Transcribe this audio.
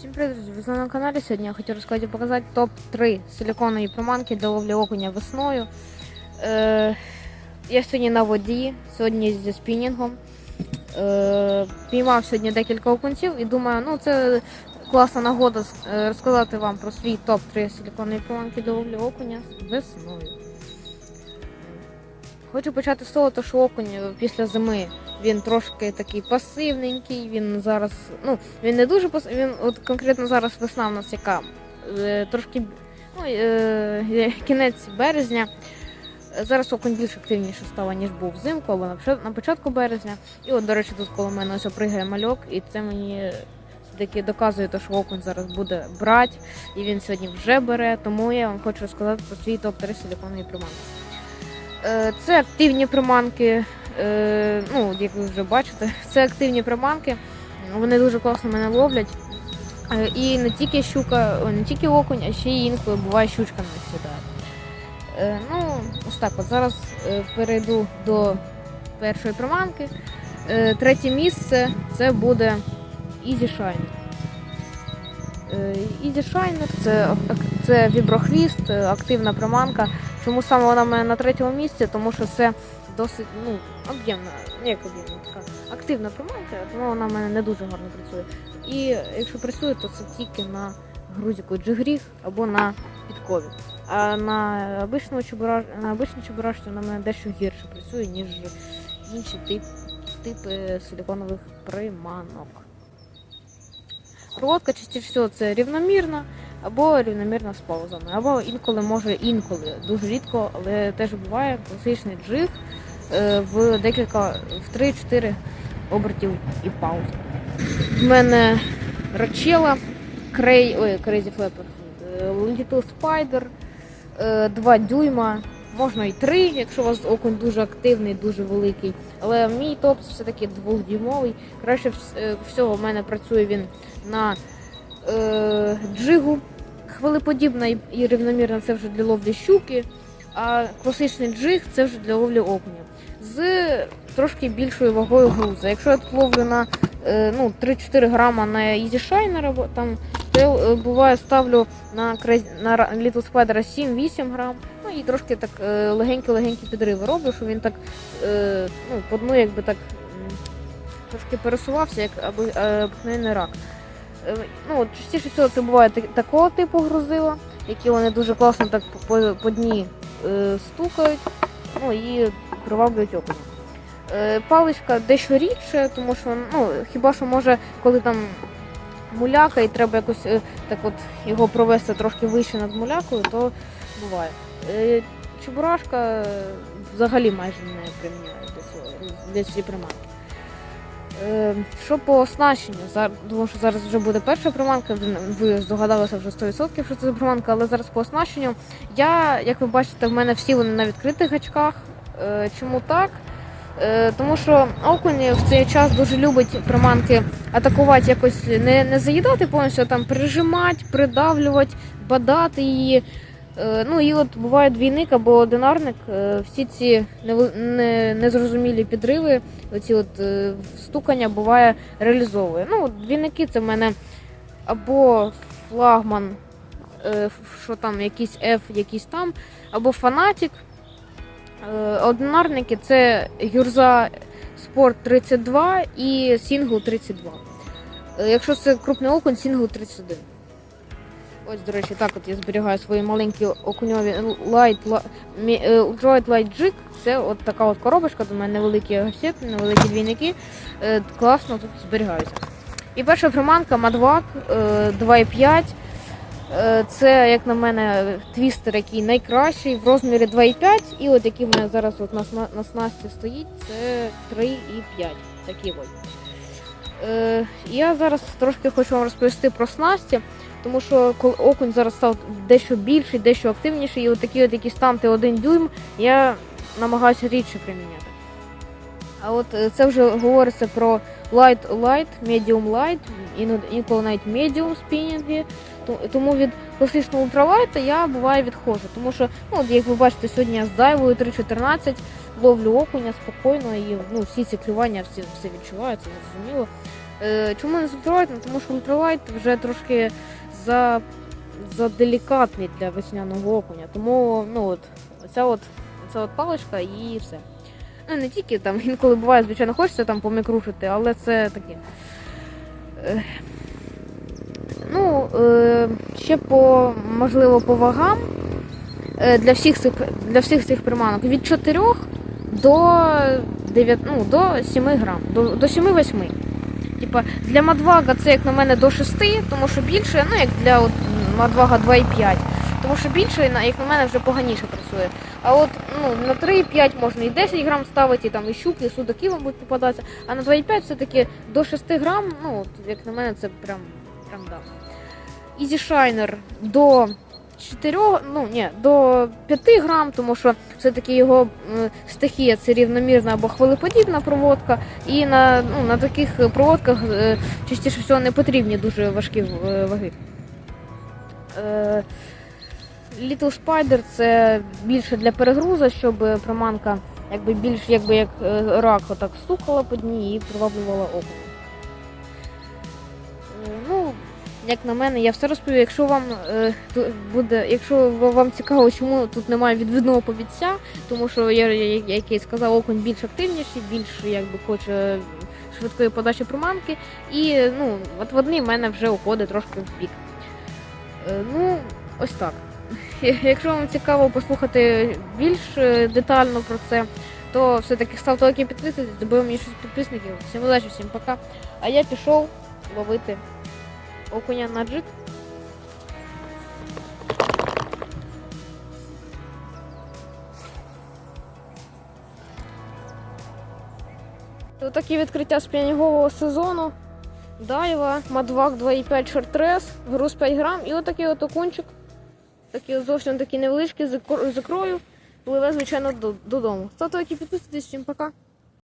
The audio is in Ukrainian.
Всім привіт, друзі! Ви на каналі. Сьогодні я хотів розказати показати топ-3 силіконової приманки для ловлі окуня весною. Е, я сьогодні на воді, сьогодні зі спінінгом. Е, піймав сьогодні декілька окунців і думаю, ну це класна нагода е, розказати вам про свій топ-3 силіконової приманки для ловлі окуня весною. Хочу почати з того, що окунь після зими він трошки такий пасивненький, він зараз, ну, він не дуже пас... він от конкретно зараз весна в нас яка е, трошки ну, е, кінець березня. Е, Зараз окунь більш активніше став, ніж був взимку або на початку березня. І от, до речі, тут коло мене ось пригає мальок, і це мені таки доказує, те, що окунь зараз буде брати, і він сьогодні вже бере, тому я вам хочу розказати про свій топ-3 силіконові приманки. Е, Це активні приманки, е, ну, як ви вже бачите, це активні приманки. Вони дуже класно мене ловлять. Е, І не тільки щука, не тільки окунь, а ще й інколи буває щучка них сідає. Е, Ну, ось так от. Зараз е, перейду до першої приманки. Е, Третє місце це буде Easy Shiner. Е, Easy Shiner це, це віброхвіст, е, активна приманка. Чому саме вона в мене на третьому місці? Тому що це досить ну, об'ємна, як об'ємна, така активна приманка, тому вона в мене не дуже гарно працює. І якщо працює, то це тільки на грузику джигріг або на підкові. А на обичному чебураш... на обичній чебурашці вона мене дещо гірше працює, ніж інші тип... типи силіконових приманок. Проводка частіше всього це рівномірна або рівномірна з паузами, або інколи може інколи, дуже рідко, але теж буває класичний джиг в декілька в 3-4 обертів і пауз. В мене рачела, крей, ой, Crazy Flapper, е, Little Spider, 2 дюйма, можна і 3, якщо у вас окунь дуже активний, дуже великий. Але мій топ все-таки двохдюймовий. Краще е, всього в мене працює він на е, джигу. Хвилеподібна і рівномірна це вже для ловлі щуки, а класичний джиг це вже для ловлі окуня. З трошки більшою вагою груза. Якщо я тут ловлю на е, ну, 3-4 грама на Easy Shiner, там, то я е, буває ставлю на, на Little Spider 7-8 грам. Ну і трошки так е, легенькі-легенькі підриви роблю, щоб він так ну, по дну якби так трошки пересувався, як або е, обикновений рак. Ну, частіше всього це буває такого типу грузила, які вони дуже класно так по, по, дні стукають, ну і приваблюють окуня. Е, паличка дещо рідше, тому що ну, хіба що може, коли там муляка і треба якось е, так от його провести трошки вище над мулякою, то буває. Е, чебурашка е, взагалі майже не приміняє десь цієї приманки. Е, що по оснащенню? Думаю, що зараз вже буде перша приманка. Ви- Ви здогадалися вже 100%, що це за приманка, але зараз по оснащенню. Я, як ви бачите, в мене всі вони на відкритих гачках. Е, Чому так? Е, Тому що окунь в цей час дуже любить приманки атакувати якось не, не заїдати повністю, а там прижимати, придавлювати, бадати її. Е, Ну і от буває двійник або одинарник. е, Всі ці незрозумілі підриви, оці от е, стукання буває реалізовує. Ну, двійники це в мене або флагман, що там, якийсь F, якийсь там, або фанатік. Одинарники це Гюрза Спорт 32 і Сінгл 32. Е, Якщо це крупний окунь, Сінгл 31. Ось, до речі, так от я зберігаю свої маленькі окуньові Light, е, Light Jig. Це от така от коробочка, до мене невеликі гасети, невеликі двійники. Е, Класно тут зберігаються. І перша приманка Madvac е, 2,5. Е, Це, як на мене, твістер, який найкращий в розмірі 2,5. І от який в мене зараз от на, на снасті стоїть, це 3,5. Такі ось. Е, я зараз трошки хочу вам розповісти про снасті, тому що коли окунь зараз став дещо більший, дещо активніший, і от такі от якісь станти 1 дюйм, я намагаюся рідше приміняти. А от е, це вже говориться про light light, medium light, інколи навіть medium спінінги. Тому від класичного ультралайта я буває відходжу. Тому що, ну, як ви бачите, сьогодні я з дайвою 3.14 ловлю окуня спокійно і ну, всі ці клювання всі, все відчуваю, це зрозуміло. Е, чому не з ультралайт? Ну, тому що ультралайт вже трошки за, за делікатний для весняного окуня. Тому ну, от, оця от, оця от паличка і все. Ну, не тільки там інколи буває, звичайно, хочеться там помікрушити, але це таке. Е, ну, е, ще по, можливо, по вагам е, для всіх цих, для всіх цих приманок від 4 до 9, ну, до 7 грам, до, до 7-8. Типа для Мадвага це як на мене до 6, тому що більше, ну як для от, Мадвага 2,5. Тому що більше, як на мене, вже поганіше працює. А от ну, на 3,5 можна і 10 грам ставити, і там і щуки, і судаки вам будуть попадатися. А на 2,5 все-таки до 6 грам, ну, от, як на мене, це прям, прям да. Shiner до 4, ну ні, до 5 грам, тому що все-таки його стихія це рівномірна або хвилеподібна проводка. І на, ну, на таких проводках е, частіше всього не потрібні дуже важкі е, ваги. Е, Little Spider це більше для перегруза, щоб приманка якби більш якби як рак отак стукала по дні і приваблювала око. Як на мене, я все розповів. Якщо вам е, буде, якщо вам цікаво, чому тут немає відвідного повідця, тому що я, як я сказав, окунь більш активніший, більш якби хоче швидкої подачі приманки, і ну, от вони в мене вже уходить трошки в бік. Е, ну, ось так. Якщо вам цікаво послухати більш е, детально про це, то все-таки ставте лайки, підписуйтесь, добавимо мені щось підписників. Всім удачі, всім пока. А я пішов ловити окуня на джик. Такі відкриття спінінгового сезону. Дайва, Мадвак 2,5 шортрес, груз 5 грам і отакий от окунчик. Такий зовсім такий невеличкий з ікр- ікрою. Пливе, звичайно, додому. Ставте лайки, підписуйтесь, всім пока.